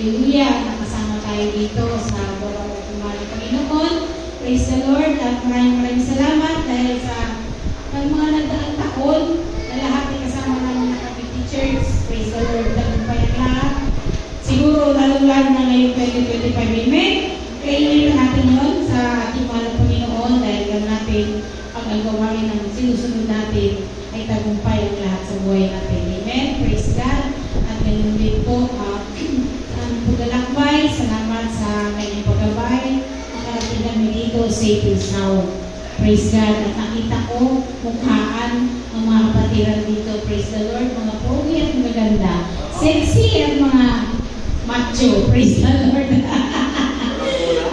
Hallelujah. Nakasama tayo dito sa Borong Kumari Panginoon. Praise the Lord. At maraming maraming salamat dahil sa pag mga nagdaang taon na lahat ay kasama namin na kami teachers. Praise the Lord. Tagumpay ang lahat. Siguro lalo-lalo na ngayong 2025. Amen. Kainin natin yun sa ating mahal Panginoon dahil alam natin ang gawain ng sinusunod natin ay tagumpay ang lahat sa buhay natin. Amen. Praise God. At ganun din po, uh, ang paglalakbay, salamat sa kanyang paggabay. Makarating kami dito safe and. Praise God. At nakita ko mukhaan ang mga kapatiran dito. Praise the Lord. Mga pogi at maganda. Sexy at mga macho. Praise the Lord.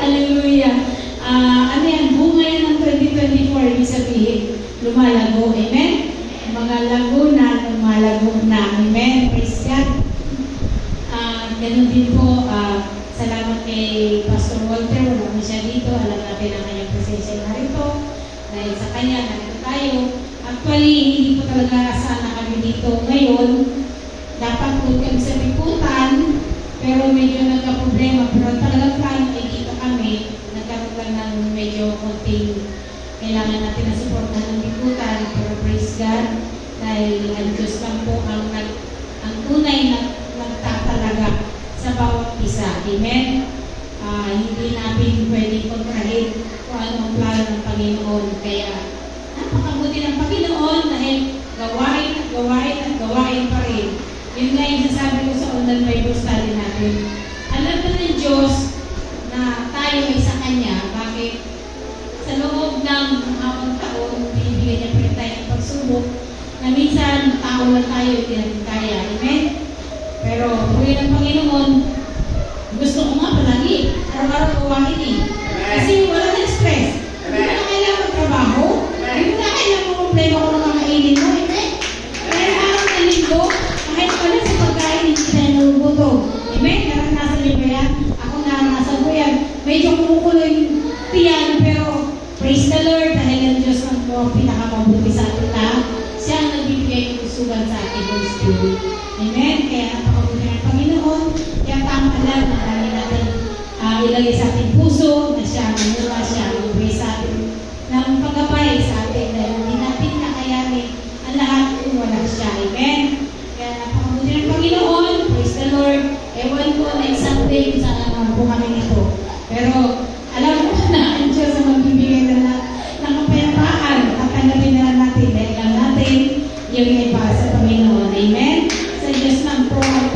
Hallelujah. Ah, ano yan? Bunga yan ng 2024. Ibig sabihin, lumalago. Amen? Mga lago na, lumalago na. Amen? Praise God. Ah, ganun din po, ah, salamat kay Pastor Walter. Wala mo siya dito. Alam natin ang kanyang presensya narito. Dahil sa kanya, narito tayo. Actually, hindi po talaga sana kami dito ngayon. Dapat po kami sa liputan, pero medyo nagka-problema. Pero talagang plano ay dito kami. Nagkaroon lang ng medyo konting kailangan natin na suportahan ng liputan. Pero praise God, dahil ang Diyos lang po ang, ang tunay na nagtatalaga sa bawat isa. Amen? Ah, hindi natin pwedeng kontrahin kung ano ang plano ng Panginoon. Kaya napakabuti ng Panginoon dahil gawain at gawain at gawain pa rin. Yun nga yung sasabi ko sa online Bible study natin. Alam na ng Diyos na tayo ay sa Kanya. Bakit? Sa loob ng habang taon, binibigyan niya pa rin tayo ng pagsubok na minsan tao lang tayo, hindi natin kaya. Amen? Pero puri ng Panginoon, gusto ko nga palagi, araw-araw gawain eh. Kasi wala na stress. Hindi mo na kailangan magtrabaho. Hindi mo na kailangan problema kung nakakainin mo. Amen? Kaya araw na linggo, kahit wala sa pagkain, hindi tayo nagugutom. Amen? Naranasan niyo ba yan? Ako naranasan ko yan. Medyo kumukulo yung tiyan, pero praise the Lord dahil ang Diyos ang po pinakamabuti sa atin lahat. Siya ang nagbibigay ng usugan sa ating Holy Spirit. Amen? Kaya napakabuti lang na dahil natin ah, ilagay sa ating puso na siya ang mura, siya ang ibigay sa atin ng paggabay sa atin dahil hindi natin kakayanin ang lahat kung wala siya. Amen? Kaya napakabuti ng Panginoon. Praise the Lord. Ewan ko next Sunday kung saan naman po kami nito. Pero alam ko na ang Diyos ang magbibigay na na ng kapayapaan at tanggapin na lang natin dahil alam natin yung para sa Panginoon. Amen? Sa Diyos lang po ang.